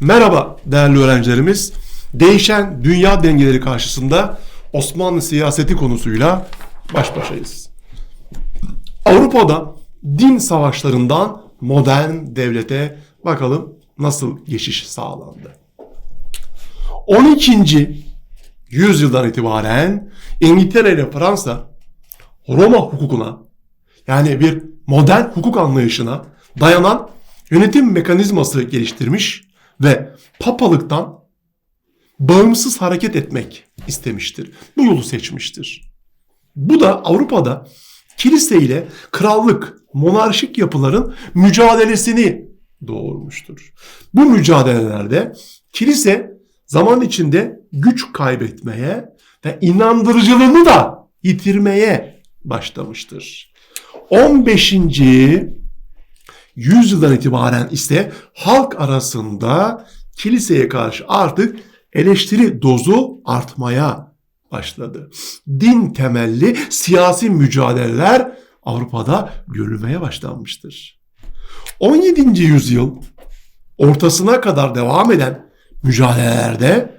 Merhaba değerli öğrencilerimiz. Değişen dünya dengeleri karşısında Osmanlı siyaseti konusuyla baş başayız. Avrupa'da din savaşlarından modern devlete bakalım nasıl geçiş sağlandı. 12. yüzyıldan itibaren İngiltere ile Fransa Roma hukukuna yani bir modern hukuk anlayışına dayanan yönetim mekanizması geliştirmiş ve papalıktan bağımsız hareket etmek istemiştir. Bu yolu seçmiştir. Bu da Avrupa'da kilise ile krallık, monarşik yapıların mücadelesini doğurmuştur. Bu mücadelelerde kilise zaman içinde güç kaybetmeye ve inandırıcılığını da yitirmeye başlamıştır. 15. yüzyıldan itibaren ise halk arasında kiliseye karşı artık eleştiri dozu artmaya başladı. Din temelli siyasi mücadeleler Avrupa'da görülmeye başlanmıştır. 17. yüzyıl ortasına kadar devam eden mücadelelerde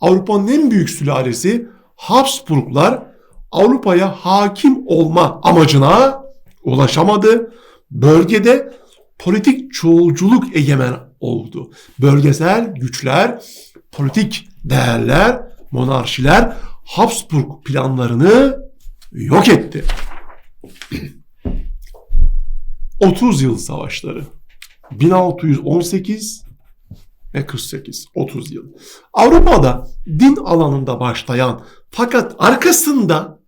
Avrupa'nın en büyük sülalesi Habsburglar Avrupa'ya hakim olma amacına ulaşamadı. Bölgede politik çoğulculuk egemen oldu. Bölgesel güçler, politik değerler, monarşiler Habsburg planlarını yok etti. 30 yıl savaşları 1618 ve 48 30 yıl. Avrupa'da din alanında başlayan fakat arkasında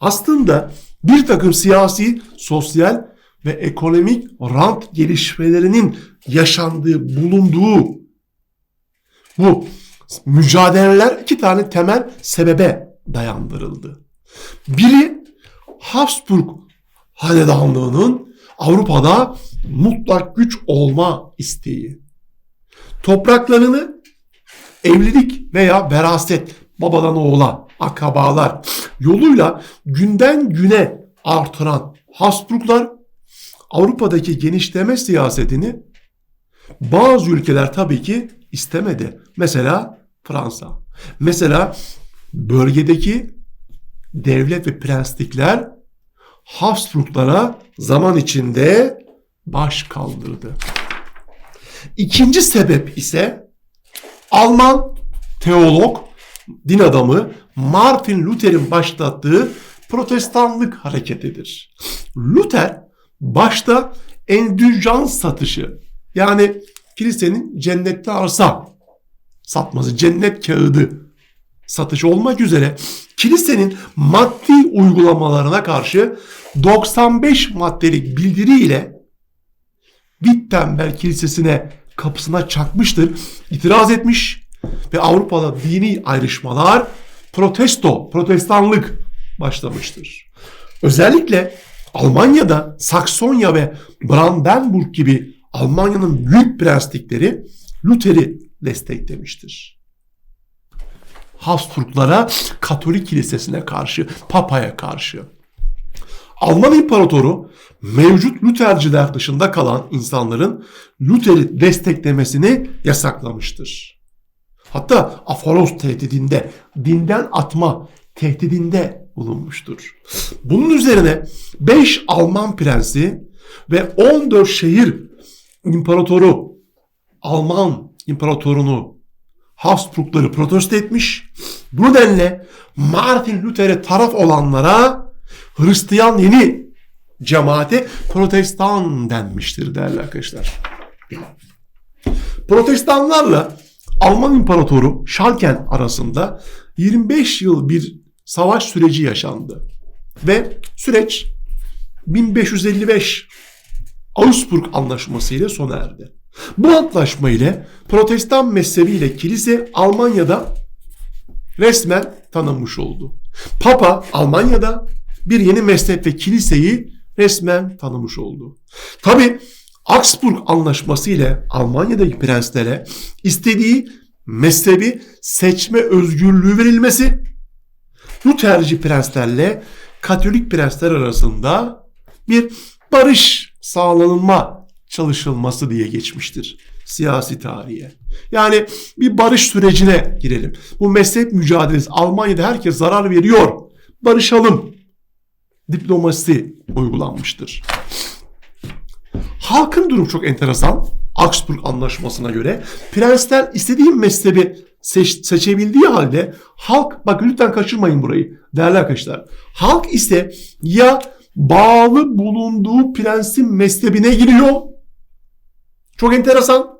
aslında bir takım siyasi, sosyal ve ekonomik rant gelişmelerinin yaşandığı, bulunduğu bu mücadeleler iki tane temel sebebe dayandırıldı. Biri Habsburg hanedanlığının Avrupa'da mutlak güç olma isteği. Topraklarını evlilik veya veraset babadan oğula, akrabalar yoluyla günden güne artıran Habsburglar Avrupa'daki genişleme siyasetini bazı ülkeler tabii ki istemedi. Mesela Fransa. Mesela bölgedeki devlet ve prenslikler Habsburglara zaman içinde baş kaldırdı. İkinci sebep ise Alman teolog, din adamı Martin Luther'in başlattığı protestanlık hareketidir. Luther başta endüljans satışı yani kilisenin cennette arsa satması, cennet kağıdı satışı olmak üzere kilisenin maddi uygulamalarına karşı 95 maddelik bildiriyle Wittenberg Kilisesi'ne kapısına çakmıştır, itiraz etmiş ve Avrupa'da dini ayrışmalar, protesto, protestanlık başlamıştır. Özellikle Almanya'da Saksonya ve Brandenburg gibi Almanya'nın büyük prenslikleri Luther'i desteklemiştir. Habsburglara Katolik kilisesine karşı, Papa'ya karşı. Alman İmparatoru mevcut Lutherciler dışında kalan insanların Luther'i desteklemesini yasaklamıştır. Hatta aforos tehdidinde, dinden atma tehdidinde bulunmuştur. Bunun üzerine 5 Alman prensi ve 14 şehir imparatoru Alman imparatorunu Habsburgları protesto etmiş. Bu nedenle Martin Luther'e taraf olanlara Hristiyan yeni cemaate protestan denmiştir değerli arkadaşlar. Protestanlarla Alman İmparatoru Schalken arasında 25 yıl bir savaş süreci yaşandı. Ve süreç 1555 Augsburg Anlaşması ile sona erdi. Bu antlaşma ile Protestan mezhebiyle kilise Almanya'da resmen tanınmış oldu. Papa Almanya'da bir yeni mezhep ve kiliseyi resmen tanımış oldu. Tabi Augsburg Anlaşması ile Almanya'daki prenslere istediği mezhebi seçme özgürlüğü verilmesi Lutherci prenslerle Katolik prensler arasında bir barış sağlanma çalışılması diye geçmiştir. siyasi tarihe. Yani bir barış sürecine girelim. Bu mezhep mücadelesi Almanya'da herkes zarar veriyor. Barışalım. Diplomasi uygulanmıştır. Halkın durumu çok enteresan. Augsburg Anlaşması'na göre prensler istediği mezhebi seç- seçebildiği halde halk bak lütfen kaçırmayın burayı değerli arkadaşlar. Halk ise ya bağlı bulunduğu prensin mezhebine giriyor. Çok enteresan.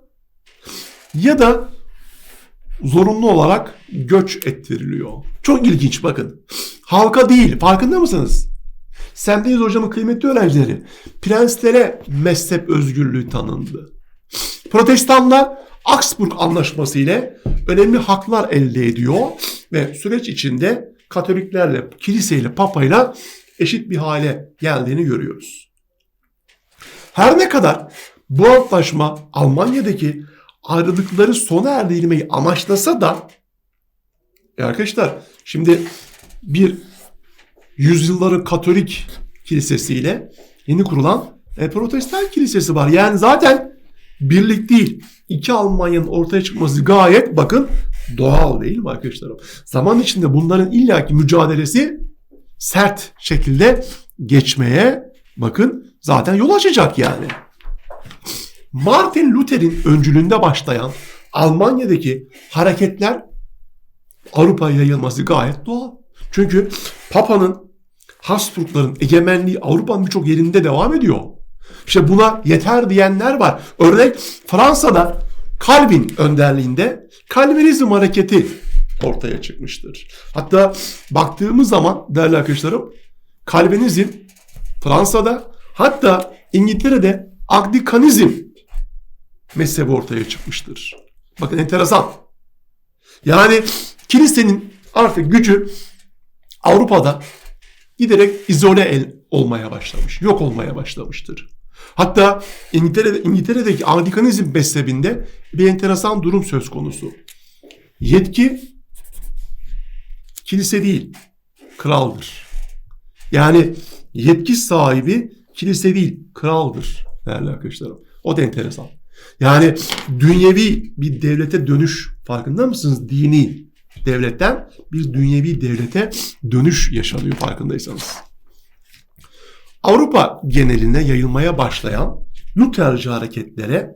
Ya da zorunlu olarak göç ettiriliyor. Çok ilginç bakın. Halka değil farkında mısınız? Semteyiz hocamın kıymetli öğrencileri. Prenslere mezhep özgürlüğü tanındı. Protestanlar Augsburg Anlaşması ile önemli haklar elde ediyor ve süreç içinde Katoliklerle, kiliseyle, papayla eşit bir hale geldiğini görüyoruz. Her ne kadar bu antlaşma Almanya'daki ayrılıkları sona erdirmeyi amaçlasa da e arkadaşlar şimdi bir yüzyılların Katolik kilisesiyle yeni kurulan e, Protestan kilisesi var. Yani zaten birlik değil. İki Almanya'nın ortaya çıkması gayet bakın doğal değil mi arkadaşlarım? Zaman içinde bunların illaki mücadelesi sert şekilde geçmeye bakın zaten yol açacak yani. Martin Luther'in öncülüğünde başlayan Almanya'daki hareketler Avrupa'ya yayılması gayet doğal. Çünkü Papa'nın Habsburgların egemenliği Avrupa'nın birçok yerinde devam ediyor. İşte buna yeter diyenler var. Örnek Fransa'da Calvin önderliğinde Calvinizm hareketi ortaya çıkmıştır. Hatta baktığımız zaman değerli arkadaşlarım Calvinizm Fransa'da hatta İngiltere'de Anglikanizm mezhebi ortaya çıkmıştır. Bakın enteresan. Yani kilisenin artık gücü Avrupa'da giderek izole el olmaya başlamış, yok olmaya başlamıştır. Hatta İngiltere'de, İngiltere'deki Anglikanizm mezhebinde bir enteresan durum söz konusu. Yetki kilise değil, kraldır. Yani yetki sahibi kilise değil, kraldır değerli arkadaşlarım. O da enteresan. Yani dünyevi bir devlete dönüş farkında mısınız? Dini devletten bir dünyevi devlete dönüş yaşanıyor farkındaysanız. Avrupa geneline yayılmaya başlayan Lutherci hareketlere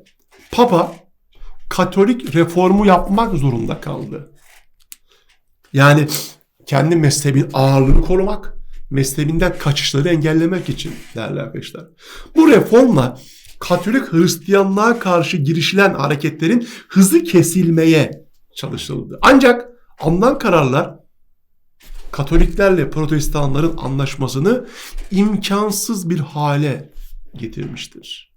Papa Katolik reformu yapmak zorunda kaldı. Yani kendi mezhebin ağırlığını korumak, mezhebinden kaçışları engellemek için değerli arkadaşlar. Bu reformla Katolik Hristiyanlığa karşı girişilen hareketlerin hızı kesilmeye çalışıldı. Ancak alınan kararlar Katoliklerle Protestanların anlaşmasını imkansız bir hale getirmiştir.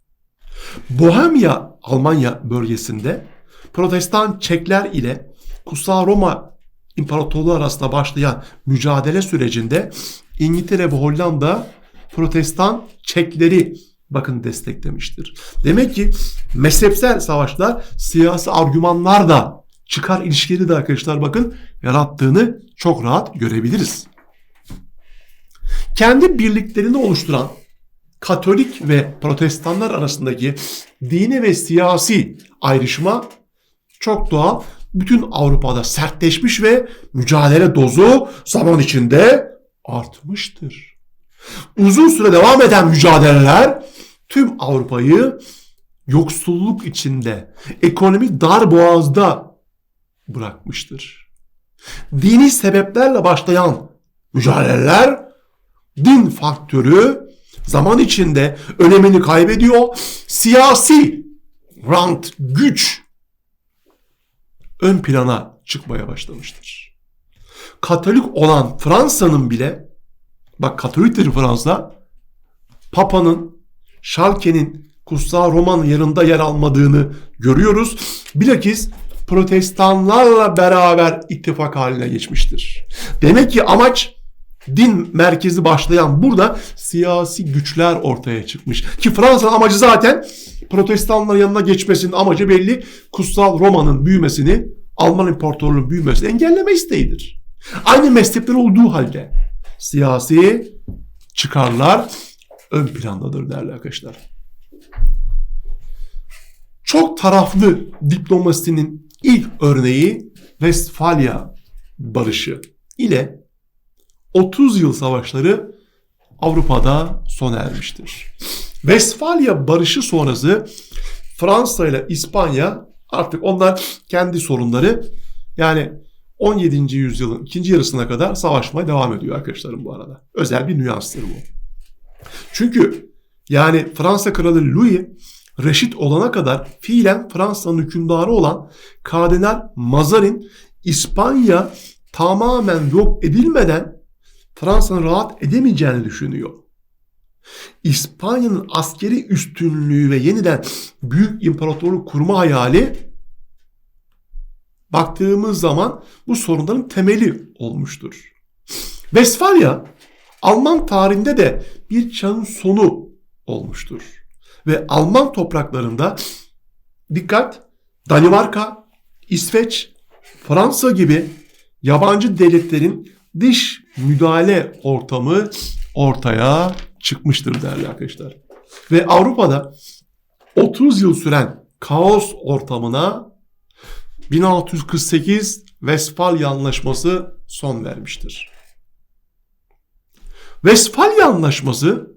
Bohemya, Almanya bölgesinde Protestan Çekler ile Kutsal Roma İmparatorluğu arasında başlayan mücadele sürecinde İngiltere ve Hollanda Protestan Çekleri bakın desteklemiştir. Demek ki mezhepsel savaşlar siyasi argümanlar da çıkar ilişkileri de arkadaşlar bakın yarattığını çok rahat görebiliriz. Kendi birliklerini oluşturan Katolik ve Protestanlar arasındaki dini ve siyasi ayrışma çok doğal. Bütün Avrupa'da sertleşmiş ve mücadele dozu zaman içinde artmıştır. Uzun süre devam eden mücadeleler tüm Avrupa'yı yoksulluk içinde, ekonomik dar boğazda bırakmıştır. Dini sebeplerle başlayan mücadeleler din faktörü zaman içinde önemini kaybediyor. Siyasi rant, güç ön plana çıkmaya başlamıştır. Katolik olan Fransa'nın bile bak Katoliktir Fransa Papa'nın Şalke'nin Kutsal Roma'nın yanında yer almadığını görüyoruz. Bilakis protestanlarla beraber ittifak haline geçmiştir. Demek ki amaç din merkezi başlayan burada siyasi güçler ortaya çıkmış. Ki Fransa'nın amacı zaten protestanların yanına geçmesinin amacı belli. Kutsal Roma'nın büyümesini, Alman İmparatorluğu'nun büyümesini engelleme isteğidir. Aynı mezhepler olduğu halde siyasi çıkarlar ön plandadır değerli arkadaşlar. çok taraflı diplomasinin ilk örneği Westfalia Barışı ile 30 yıl savaşları Avrupa'da sona ermiştir. Westfalia Barışı sonrası Fransa ile İspanya artık onlar kendi sorunları yani 17. yüzyılın ikinci yarısına kadar savaşmaya devam ediyor arkadaşlarım bu arada. Özel bir nüanstır bu. Çünkü yani Fransa Kralı Louis reşit olana kadar fiilen Fransa'nın hükümdarı olan Kardinal Mazarin İspanya tamamen yok edilmeden Fransa'nın rahat edemeyeceğini düşünüyor. İspanya'nın askeri üstünlüğü ve yeniden büyük imparatorluk kurma hayali baktığımız zaman bu sorunların temeli olmuştur. Westfalia Alman tarihinde de bir çağın sonu olmuştur. Ve Alman topraklarında dikkat Danimarka, İsveç, Fransa gibi yabancı devletlerin dış müdahale ortamı ortaya çıkmıştır değerli arkadaşlar. Ve Avrupa'da 30 yıl süren kaos ortamına 1648 Westfalia Anlaşması son vermiştir. Westfalia Anlaşması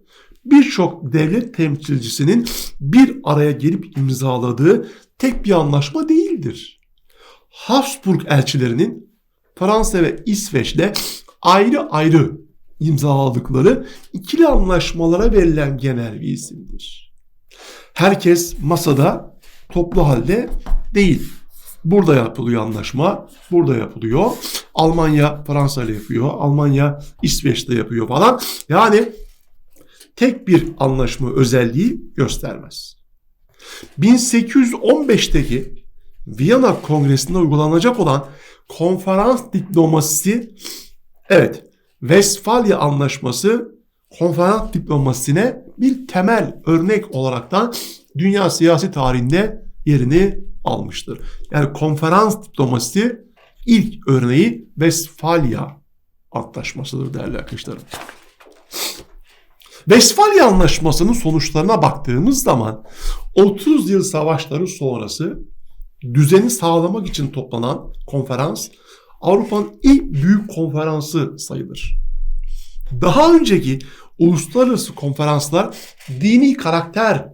birçok devlet temsilcisinin bir araya gelip imzaladığı tek bir anlaşma değildir. Habsburg elçilerinin Fransa ve İsveç'le ayrı ayrı imzaladıkları ikili anlaşmalara verilen genel bir isimdir. Herkes masada toplu halde değil. Burada yapılıyor anlaşma, burada yapılıyor. Almanya Fransa ile yapıyor, Almanya İsveç'te yapıyor falan. Yani tek bir anlaşma özelliği göstermez. 1815'teki Viyana Kongresi'nde uygulanacak olan konferans diplomasisi evet Westfalia Anlaşması konferans diplomasisine bir temel örnek olaraktan dünya siyasi tarihinde yerini almıştır. Yani konferans diplomasisi ilk örneği Westfalia Antlaşması'dır değerli arkadaşlarım. Westfalia Anlaşması'nın sonuçlarına baktığımız zaman 30 yıl savaşları sonrası düzeni sağlamak için toplanan konferans Avrupa'nın ilk büyük konferansı sayılır. Daha önceki uluslararası konferanslar dini karakter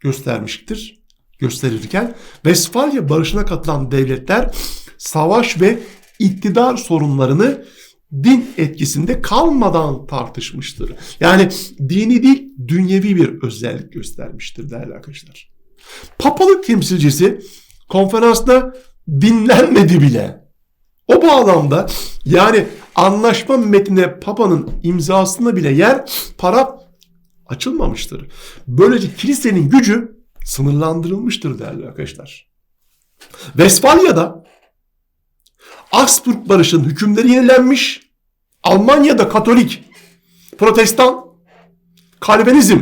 göstermiştir. Gösterirken Westfalia Barışı'na katılan devletler savaş ve iktidar sorunlarını din etkisinde kalmadan tartışmıştır. Yani dini değil dünyevi bir özellik göstermiştir değerli arkadaşlar. Papalık temsilcisi konferansta dinlenmedi bile. O bağlamda yani anlaşma metnine Papa'nın imzasında bile yer para açılmamıştır. Böylece kilisenin gücü sınırlandırılmıştır değerli arkadaşlar. Vesfalya'da Augsburg Barışı'nın hükümleri yenilenmiş. Almanya'da Katolik, Protestan, Kalvinizm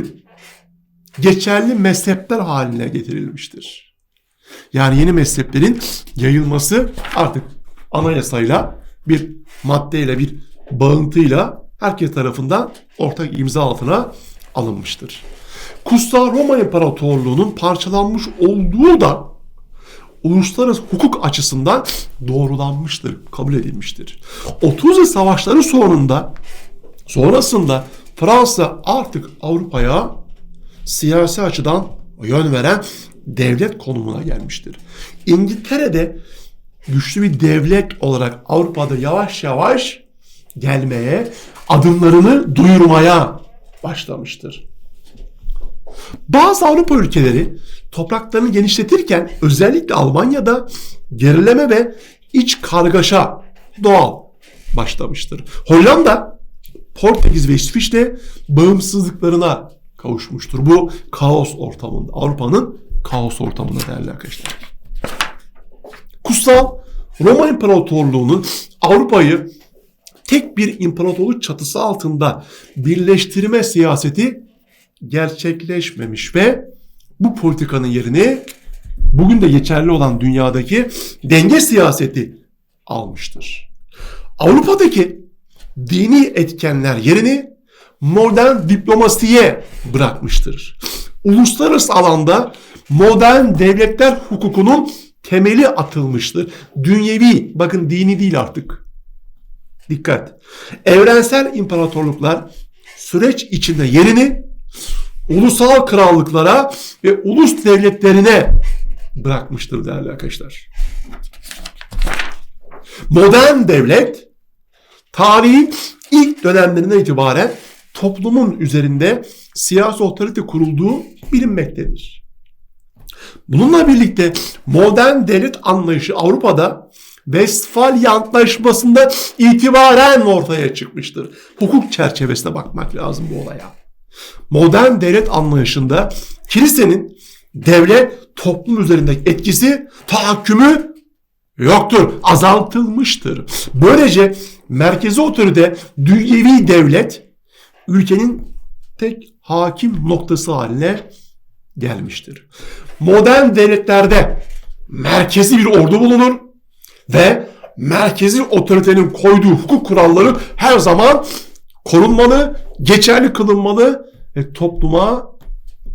geçerli mezhepler haline getirilmiştir. Yani yeni mezheplerin yayılması artık anayasayla bir maddeyle bir bağıntıyla herkes tarafından ortak imza altına alınmıştır. Kutsal Roma İmparatorluğu'nun parçalanmış olduğu da uluslararası hukuk açısından doğrulanmıştır, kabul edilmiştir. 30 yıl savaşları sonunda sonrasında Fransa artık Avrupa'ya siyasi açıdan yön veren devlet konumuna gelmiştir. İngiltere'de güçlü bir devlet olarak Avrupa'da yavaş yavaş gelmeye, adımlarını duyurmaya başlamıştır. Bazı Avrupa ülkeleri topraklarını genişletirken özellikle Almanya'da gerileme ve iç kargaşa doğal başlamıştır. Hollanda, Portekiz ve İsviçre bağımsızlıklarına kavuşmuştur. Bu kaos ortamında, Avrupa'nın kaos ortamında değerli arkadaşlar. Kutsal Roma İmparatorluğu'nun Avrupa'yı tek bir imparatorluk çatısı altında birleştirme siyaseti gerçekleşmemiş ve bu politikanın yerini bugün de geçerli olan dünyadaki denge siyaseti almıştır. Avrupa'daki dini etkenler yerini modern diplomasiye bırakmıştır. Uluslararası alanda modern devletler hukukunun temeli atılmıştır. Dünyevi, bakın dini değil artık. Dikkat. Evrensel imparatorluklar süreç içinde yerini ulusal krallıklara ve ulus devletlerine bırakmıştır değerli arkadaşlar. Modern devlet tarihin ilk dönemlerinden itibaren toplumun üzerinde siyasi otorite kurulduğu bilinmektedir. Bununla birlikte modern devlet anlayışı Avrupa'da Westfalia Antlaşması'nda itibaren ortaya çıkmıştır. Hukuk çerçevesine bakmak lazım bu olaya. Modern devlet anlayışında kilisenin devlet toplum üzerindeki etkisi, tahakkümü yoktur, azaltılmıştır. Böylece merkezi otorite dünyevi devlet ülkenin tek hakim noktası haline gelmiştir. Modern devletlerde merkezi bir ordu bulunur ve merkezi otoritenin koyduğu hukuk kuralları her zaman korunmalı, geçerli kılınmalı ve topluma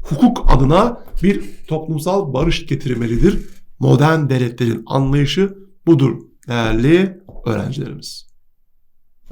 hukuk adına bir toplumsal barış getirmelidir. Modern devletlerin anlayışı budur değerli öğrencilerimiz.